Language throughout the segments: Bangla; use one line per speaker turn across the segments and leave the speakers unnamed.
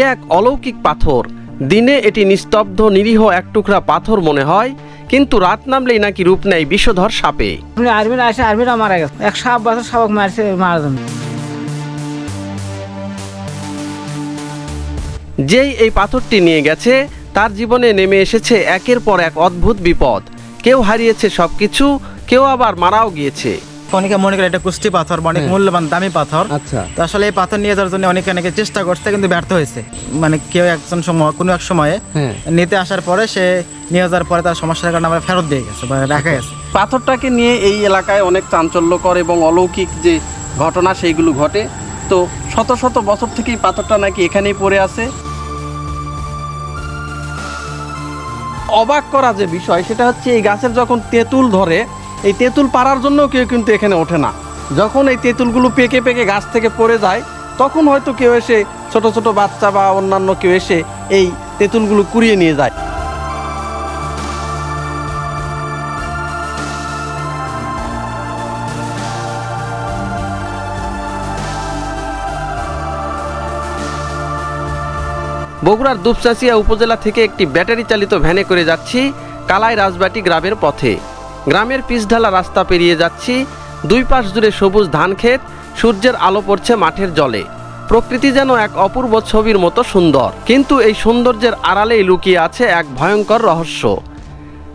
এ এক অলৌকিক পাথর। দিনে এটি নিস্তব্ধ নিরীহ এক টুকরা পাথর মনে হয় কিন্তু রাত নামলেই নাকি রূপ নেয় বিষধর সাপে।
আর্মিরা আসে আর্মিরা মারা গেছে। এক সাপ বছর সাপক মারছে মারা
যেই এই পাথরটি নিয়ে গেছে তার জীবনে নেমে এসেছে একের পর এক অদ্ভুত বিপদ। কেউ হারিয়েছে সবকিছু কেউ আবার মারাও গিয়েছে।
অনেকে মনে করে এটা কুষ্টি পাথর বা অনেক মূল্যবান দামি পাথর।
আচ্ছা।
তো আসলে এই পাথর নিয়ে যাওয়ার জন্য অনেকে অনেকে চেষ্টা করছে কিন্তু ব্যর্থ হয়েছে। মানে কেউ একজন সময় কোনো এক সময়ে
হ্যাঁ।
নিতে আসার পরে সে নিয়ে যাওয়ার পরে তার সমস্যার কারণে আমরা ফেরত দিয়ে গেছে বা রাখা গেছে।
পাথরটাকে নিয়ে এই এলাকায় অনেক চাঞ্চল্যকর এবং অলৌকিক যে ঘটনা সেইগুলো ঘটে। তো শত শত বছর থেকেই পাথরটা নাকি এখানেই পড়ে আছে। অবাক করা যে বিষয় সেটা হচ্ছে এই গাছের যখন তেঁতুল ধরে এই তেঁতুল পাড়ার জন্য কেউ কিন্তু এখানে ওঠে না। যখন এই তেঁতুলগুলো পেকে পেকে গাছ থেকে পড়ে যায়, তখন হয়তো কেউ এসে ছোট ছোট বাচ্চা বা অন্যান্য কেউ এসে এই তেঁতুলগুলো কুড়িয়ে নিয়ে যায়। বগুড়ার দুপচাচিয়া উপজেলা থেকে একটি ব্যাটারি চালিত ভ্যানে করে যাচ্ছি কালাই রাজবাটি গ্রামের পথে। গ্রামের পিচঢালা রাস্তা পেরিয়ে যাচ্ছি। দুই পাশ জুড়ে সবুজ ধান ক্ষেত, সূর্যের আলো পড়ছে মাঠের জলে। প্রকৃতি যেন এক অপূর্ব ছবির মতো সুন্দর। কিন্তু এই সৌন্দর্যের আড়ালেই লুকিয়ে আছে এক ভয়ঙ্কর রহস্য।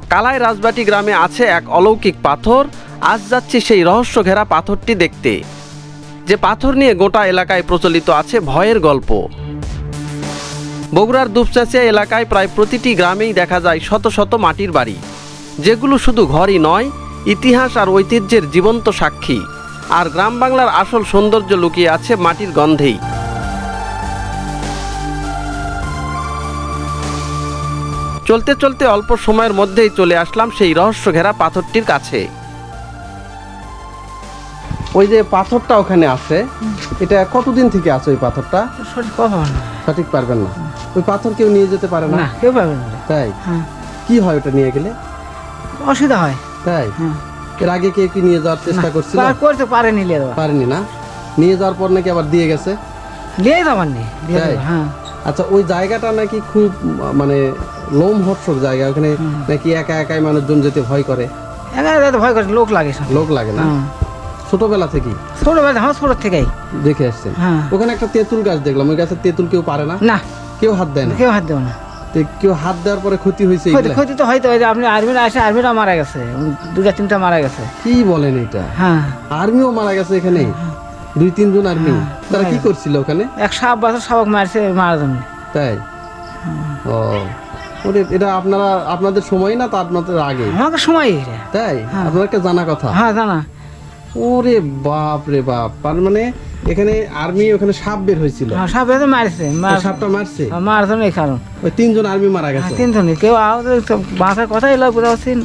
কালাই রাজবাটি গ্রামে আছে এক অলৌকিক পাথর। আজ যাচ্ছি সেই রহস্য ঘেরা পাথরটি দেখতে। যে পাথর নিয়ে গোটা এলাকায় প্রচলিত আছে ভয়ের গল্প। বগুড়ার দুপচাচিয়া এলাকায় প্রায় প্রতিটি গ্রামেই দেখা যায় শত শত মাটির বাড়ি। যেগুলো শুধু ঘরই নয় ইতিহাস আর ঐতিহ্যের জীবন্ত সাক্ষী। আর গ্রাম বাংলার আসল সৌন্দর্য লুকিয়ে আছে মাটির গন্ধেই। চলতে চলতে অল্প সময়ের মধ্যেই চলে আসলাম সেই রহস্য ঘেরা পাথরটির কাছে। ওই যে পাথরটা ওখানে আছে এটা কতদিন থেকে আছে ওই পাথরটা?
সঠিক
পারবেন না। ওই পাথর কেউ নিয়ে যেতে পারে
না? কেউ পাবে না।
তাই?
হ্যাঁ।
কি হয় ওটা নিয়ে গেলে?
অসুবিধা হয়।
তাই? এর আগে কেউ কি নিয়ে যাওয়ার চেষ্টা করছিল?
পার করতে পারেনি লিয়ে দেওয়া
পারেনি না। নিয়ে যাওয়ার পর নাকি আবার দিয়ে গেছে?
লিয়ে দেওয়ার নেই
তাই?
হ্যাঁ।
আচ্ছা ওই জায়গাটা নাকি খুব মানে লোমহর্ষক জায়গা ওখানে নাকি একা একাই মানুষজন যেতে ভয় করে?
একা যাতে ভয় করে লোক লাগে
লোক লাগে না? ছোটবেলা থেকেই?
ছোটবেলা হ্যাঁ ছোট থেকেই।
দেখে আসছেন।
হ্যাঁ।
ওখানে একটা তেঁতুল গাছ দেখলাম ওই গাছের তেঁতুল কেউ পারে না?
না।
কেউ হাত দেয় না?
কেউ হাত দেয় না।
কেউ হাত দেওয়ার পরে ক্ষতি হয়েছে
ক্ষতি তো হয়তো আপনি আর্মিরা আসে আর্মিরা মারা গেছে। দুটা তিনটা মারা গেছে।
কি বলেন এটা?
হ্যাঁ।
আর্মিও মারা গেছে এখানে? দুই তিনজন আর্মি? তারা কি করছিল ওখানে?
এক সাপ বছর সাপক মারছে মারা জন্য।
তাই? ও। ওরে এটা আপনারা আপনাদের সময় না তা আপনাদের আগে?
আমাকে সময়
তাই? আপনাদেরকে জানা কথা?
হ্যাঁ জানা।
ওরে বাপ রে বাপ। তার মানে এখানে আর্মি ওখানে সাপ বের হয়েছিল।
হ্যাঁ সাপ এসে মারছে।
সাপটা মারছে?
মারার জন্য এই কারণ
ওই তিনজন আর্মি মারা গেছে।
তিনজনই। কেউ বাঁচার কথাই এলো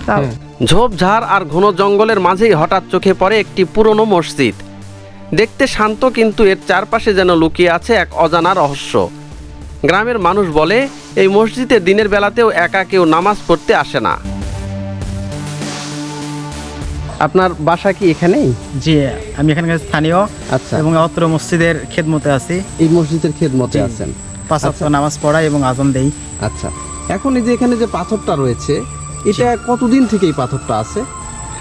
হ্যাঁ। ঝোপঝাড় আর ঘন জঙ্গলের মাঝেই হঠাৎ চোখে পড়ে একটি পুরনো মসজিদ। দেখতে শান্ত কিন্তু এর চারপাশে যেন লুকিয়ে আছে এক অজানা রহস্য। গ্রামের মানুষ বলে এই মসজিদে দিনের বেলাতেও একা কেউ নামাজ পড়তে আসে না। আপনার বাসা কি এখানেই?
জি আমি এখানে স্থানীয়
আচ্ছা।
এবং অত্র মসজিদের খেদমতে আছি।
এই মসজিদের খেদমতে
মতে
আছেন।
পাঁচ ওয়াক্ত নামাজ পড়াই এবং আজান দেই।
আচ্ছা। এখন এই যে এখানে যে পাথরটা রয়েছে এটা কতদিন থেকে এই পাথরটা আছে?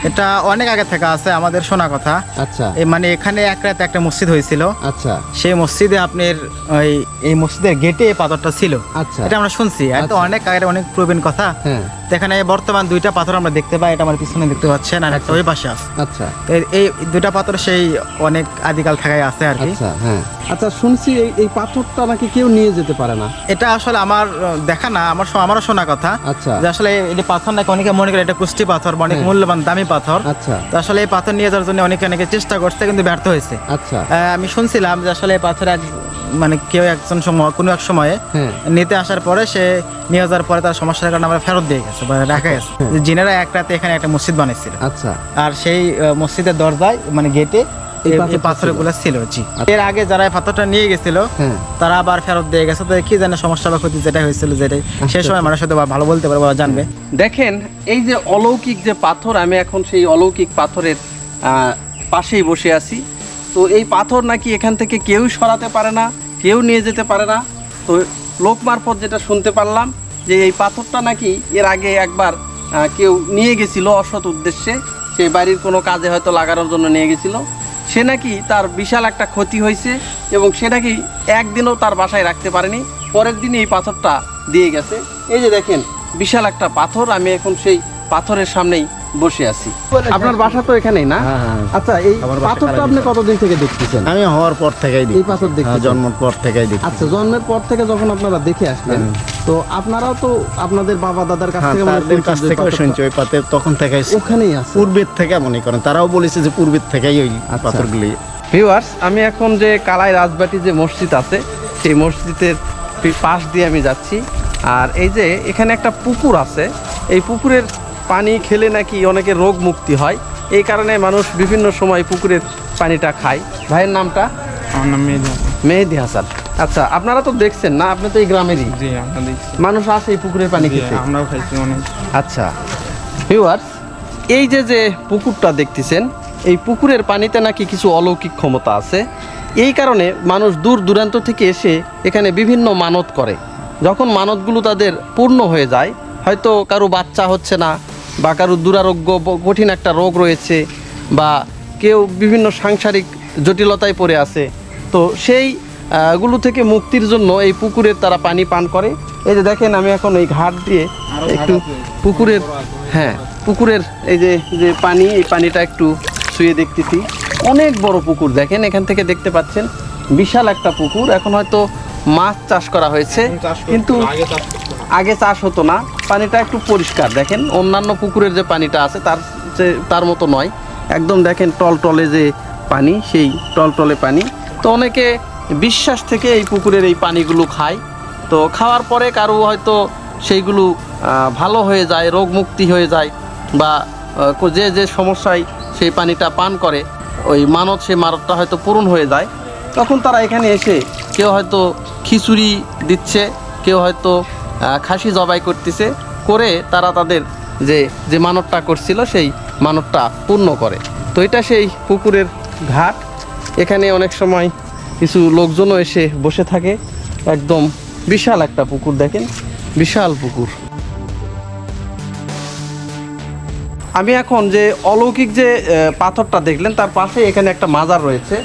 এটা অনেক আগে থেকে আছে আমাদের শোনা কথা।
আচ্ছা।
মানে এখানে এক রাতে একটা মসজিদ হয়েছিল।
আচ্ছা।
সেই মসজিদে আপনার ওই এই মসজিদের গেটে এই পাথরটা ছিল।
আচ্ছা।
এটা আমরা শুনছি। এটা
আচ্ছা।
অনেক আগের অনেক প্রবীণ কথা।
হ্যাঁ।
এখানে বর্তমান দুইটা পাথর আমরা দেখতে পাই এটা আমার পিছনে দেখতে পাচ্ছেন আর একটা ওই পাশে আছে।
আচ্ছা।
এই- এই দুইটা পাথর সেই অনেক আদিকাল থাকায় আছে আর কি।
আচ্ছা হ্যাঁ। আচ্ছা শুনছি এই এই পাথরটা নাকি কেউ নিয়ে যেতে পারে না।
এটা আসলে আমার দেখা না আমার আমারও শোনা কথা।
আচ্ছা।
যে আসলে এটা পাথর নাকি অনেকে মনে করে এটা কুষ্টি পাথর অনেক
হ্যাঁ।
মূল্যবান দামি পাথর
আচ্ছা।
তো আসলে এই পাথর নিয়ে যাওয়ার জন্য অনেকে অনেকে চেষ্টা করছে কিন্তু ব্যর্থ হয়েছে।
আচ্ছা।
আমি শুনছিলাম যে আসলে এই পাথর এক মানে কেউ একজন সময় কোনো এক সময়ে
হ্যাঁ।
নিতে আসার পরে সে নিয়ে যাওয়ার পরে তার সমস্যার কারণে আমরা ফেরত দিয়ে গেছে বা রাখা গেছে।
হ্যাঁ।
যে জিনেরা এক রাতে এখানে একটা মসজিদ বানিয়েছিল
আচ্ছা।
আর সেই মসজিদের দরজায় মানে গেটে
এই
পাথরগুলো ছিল। জি।
আচ্ছা।
এর আগে যারা এই পাথরটা নিয়ে গেছিল
হ্যাঁ।
তারা আবার ফেরত দিয়ে গেছে। তো কি জানে সমস্যা বা ক্ষতি যেটা হয়েছিল যেটাই সেই সময় মানুষ হয়তো ভালো বলতে পারবে বা জানবে।
দেখেন এই যে অলৌকিক যে পাথর আমি এখন সেই অলৌকিক পাথরের পাশেই বসে আছি। তো এই পাথর নাকি এখান থেকে কেউ সরাতে পারে না কেউ নিয়ে যেতে পারে না। তো লোক মারফত যেটা শুনতে পারলাম যে এই পাথরটা নাকি এর আগে একবার আহ, কেউ নিয়ে গেছিল অসৎ উদ্দেশ্যে। সেই বাড়ির কোনো কাজে হয়তো লাগানোর জন্য নিয়ে গেছিল। সে নাকি তার বিশাল একটা ক্ষতি হয়েছে এবং সে নাকি একদিনও তার বাসায় রাখতে পারেনি, পরের দিনই এই পাথরটা দিয়ে গেছে। এই যে দেখেন, বিশাল একটা পাথর, আমি এখন সেই পাথরের সামনেই বসে আছি। আপনার বাসা তো এখানেই না?
হ্যাঁ, হ্যাঁ।
আচ্ছা এই পাথরটা আপনি কতদিন থেকে দেখতেছেন?
আমি হওয়ার পর থেকেই
এই পাথর দেখতে
হ্যাঁ, জন্মের পর থেকেই দেখি
আচ্ছা জন্মের পর থেকে যখন আপনারা দেখে আসলেন। তো আপনারাও তো আপনাদের বাবা দাদার কাছ থেকে মনে
তাদের কাছ
পাথরটা
শুনছি ওই পাতে তখন থেকে
ওখানেই আছে।
পূর্বের থেকে মনে করেন। তারাও বলেছে যে পূর্বের থেকেই ওই
আচ্ছা।
পাথরগুলি।
ভিউয়ার্স আমি এখন যে কালাই রাজবাটি যে মসজিদ আছে সেই মসজিদের পাশ দিয়ে আমি যাচ্ছি। আর এই যে এখানে একটা পুকুর আছে এই পুকুরের পানি খেলে নাকি অনেকে রোগ মুক্তি হয়। এই কারণে মানুষ বিভিন্ন সময় পুকুরের পানিটা খায়। ভাইয়ের নামটা?
আমার নাম মেহেদি হাসান।
মেহেদি হাসান। আচ্ছা আপনারা তো দেখছেন না আপনি তো এই গ্রামেরই।
জি আমরা দেখছি।
মানুষ আসে এই পুকুরের পানি খেতে।
আমরাও খাইছি অনেক।
আচ্ছা ভিউয়ার্স এই যে যে পুকুরটা দেখতেছেন এই পুকুরের পানিতে নাকি কিছু অলৌকিক ক্ষমতা আছে। এই কারণে মানুষ দূর দূরান্ত থেকে এসে এখানে বিভিন্ন মানত করে। যখন মানতগুলো তাদের পূর্ণ হয়ে যায় হয়তো কারও বাচ্চা হচ্ছে না বা কারও দুরারোগ্য কঠিন একটা রোগ রয়েছে বা কেউ বিভিন্ন সাংসারিক জটিলতায় পড়ে আছে। তো সেই গুলো থেকে মুক্তির জন্য এই পুকুরের তারা পানি পান করে। এই যে দেখেন আমি এখন এই ঘাট দিয়ে একটু পুকুরের হ্যাঁ পুকুরের এই যে যে পানি এই পানিটা একটু শুয়ে দেখতেছি। অনেক বড় পুকুর দেখেন এখান থেকে দেখতে পাচ্ছেন। বিশাল একটা পুকুর এখন হয়তো মাছ চাষ করা হয়েছে। কিন্তু আগে চাষ হতো না, পানিটা একটু পরিষ্কার। দেখেন, অন্যান্য পুকুরের যে পানিটা আছে, তার যে, তার মতো নয়। একদম দেখেন টলটলে যে পানি, সেই টলটলে পানি। তো অনেকে বিশ্বাস থেকে এই পুকুরের এই পানিগুলো খায়। তো খাওয়ার পরে কারও হয়তো সেইগুলো ভালো হয়ে যায়, রোগ মুক্তি হয়ে যায়, বা যে যে সমস্যায় সেই পানিটা পান করে, ওই মানত সেই মানতটা হয়তো পূরণ হয়ে যায়। তখন তারা এখানে এসে কেউ হয়তো খিচুড়ি দিচ্ছে, কেউ হয়তো খাসি জবাই করতেছে, করে তারা তাদের যে যে মানতটা করছিল, সেই মানতটা পূর্ণ করে। তো এটা সেই পুকুরের ঘাট। এখানে অনেক সময় কিছু লোকজনও এসে বসে থাকে। একদম বিশাল একটা পুকুর, দেখেন? বিশাল পুকুর। আমি এখন যে অলৌকিক যে পাথরটা দেখলেন, তার পাশে এখানে একটা মাজার রয়েছে।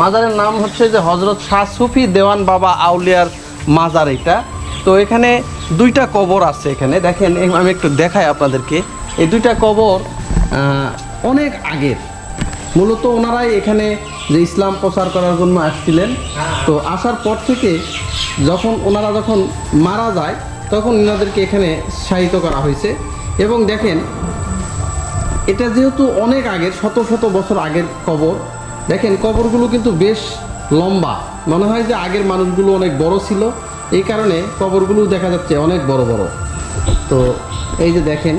মাজারের নাম হচ্ছে যে হজরত শাহ সুফি দেওয়ান বাবা আউলিয়ার মাজার এটা। তো এখানে দুইটা কবর আছে এখানে। দেখেন আমি একটু দেখাই আপনাদেরকে। এই দুইটা কবর অনেক আগের। মূলত ওনারাই এখানে যে ইসলাম প্রচার করার জন্য আসছিলেন। তো আসার পর থেকে যখন ওনারা যখন মারা যায়, তখন ওনাদেরকে এখানে শায়িত করা হয়েছে। এবং দেখেন, এটা যেহেতু অনেক আগের, শত শত বছর আগের কবর। দেখেন, কবরগুলো কিন্তু বেশ লম্বা। মনে হয় যে আগের মানুষগুলো অনেক বড় ছিল। এই কারণে কবরগুলো দেখা যাচ্ছে অনেক বড় বড়। তো এই যে দেখেন,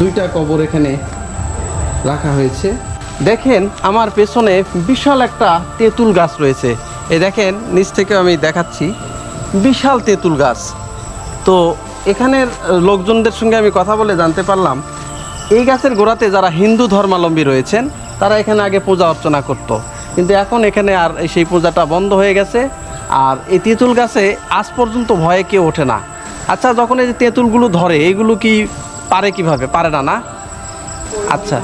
দুইটা কবর এখানে রাখা হয়েছে। দেখেন, আমার পেছনে বিশাল একটা তেঁতুল গাছ রয়েছে। এই দেখেন, নিচ থেকে আমি দেখাচ্ছি বিশাল তেঁতুল গাছ। তো এখানের লোকজনদের সঙ্গে আমি কথা বলে জানতে পারলাম, এই গাছের গোড়াতে যারা হিন্দু ধর্মাবলম্বী রয়েছেন, তারা এখানে আগে পূজা অর্চনা করত। কিন্তু এখন এখানে আর সেই পূজাটা বন্ধ হয়ে গেছে। আর এই তেঁতুল গাছে আজ পর্যন্ত ভয়ে কেউ ওঠে না। আচ্ছা যখন এই যে তেঁতুলগুলো ধরে এইগুলো কি পারে কীভাবে? পারে না না? আচ্ছা।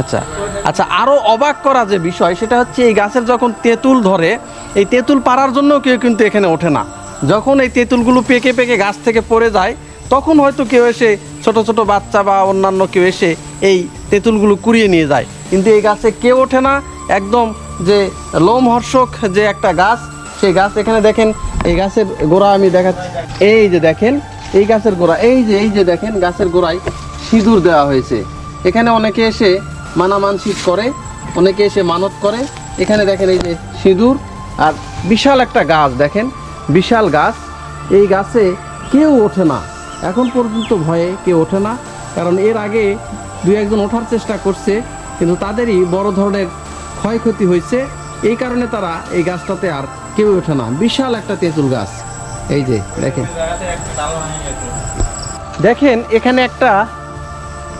আচ্ছা। আচ্ছা আরও অবাক করা যে বিষয়, সেটা হচ্ছে এই গাছের যখন তেঁতুল ধরে, এই তেঁতুল পাড়ার জন্য কেউ কিন্তু এখানে ওঠে না। যখন এই তেঁতুলগুলো পেকে পেকে গাছ থেকে পড়ে যায়, তখন হয়তো কেউ এসে ছোট ছোট বাচ্চা বা অন্যান্য কেউ এসে এই তেঁতুলগুলো কুড়িয়ে নিয়ে যায়। কিন্তু এই গাছে কেউ ওঠে না। একদম যে লোমহর্ষক যে একটা গাছ সেই গাছ এখানে দেখেন, এই গাছের গোড়া আমি দেখাচ্ছি। এই যে দেখেন, এই গাছের গোড়া, এই যে এই যে দেখেন, গাছের গোড়ায় সিঁদুর দেওয়া হয়েছে। এখানে অনেকে এসে মানামানসিক করে, অনেকে এসে মানত করে। এখানে দেখেন এই যে সিঁদুর, আর বিশাল একটা গাছ দেখেন, বিশাল গাছ। এই গাছে কেউ ওঠে না। এখন পর্যন্ত ভয়ে কেউ ওঠে না, কারণ এর আগে দুই একজন ওঠার চেষ্টা করছে, কিন্তু তাদেরই বড় ধরনের ক্ষয়ক্ষতি হয়েছে। এই কারণে তারা এই গাছটাতে আর কেউ ওঠে না। বিশাল একটা তেঁতুল গাছ। এই যে, দেখেন। দেখেন, এখানে একটা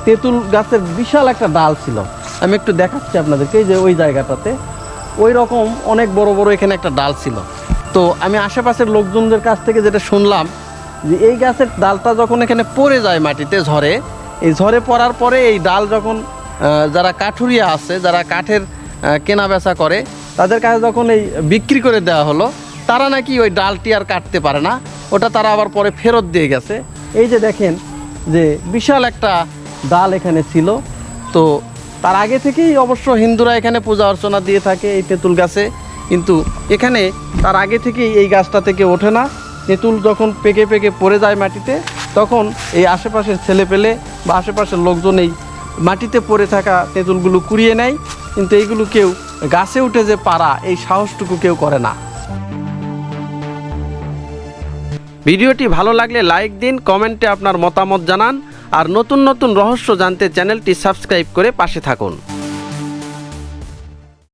তেঁতুল গাছের বিশাল একটা ডাল ছিল। আমি একটু দেখাচ্ছি আপনাদেরকে, এই যে ওই জায়গাটাতে। ওই রকম অনেক বড় বড় এখানে একটা ডাল ছিল। তো আমি আশেপাশের লোকজনদের কাছ থেকে যেটা শুনলাম, যে এই গাছের ডালটা যখন এখানে পড়ে যায় মাটিতে ঝরে, এই ঝরে পড়ার পরে এই ডাল যখন যারা কাঠুরিয়া আছে, যারা কাঠের কেনা বেচা করে তাদের কাছে যখন এই বিক্রি করে দেওয়া হলো, তারা নাকি ওই ডালটি আর কাটতে পারে না, ওটা তারা আবার পরে ফেরত দিয়ে গেছে। এই যে দেখেন যে বিশাল একটা ডাল এখানে ছিল, তো তার আগে থেকেই অবশ্য হিন্দুরা এখানে পূজা অর্চনা দিয়ে থাকে এই তেঁতুল গাছে, কিন্তু এখানে তার আগে থেকেই এই গাছটা থেকে ওঠে না। তেঁতুল যখন পেকে পেকে পড়ে যায় মাটিতে, তখন এই আশেপাশের ছেলে পেলে বা আশেপাশের লোকজন এই মাটিতে পড়ে থাকা তেঁতুলগুলো কুড়িয়ে নেয়, কিন্তু এইগুলো কেউ গাছে উঠে যে পারা, এই সাহসটুকু কেউ করে না। ভিডিওটি ভালো লাগলে লাইক দিন, কমেন্টে আপনার মতামত জানান, আর নতুন নতুন রহস্য জানতে চ্যানেলটি সাবস্ক্রাইব করে পাশে থাকুন।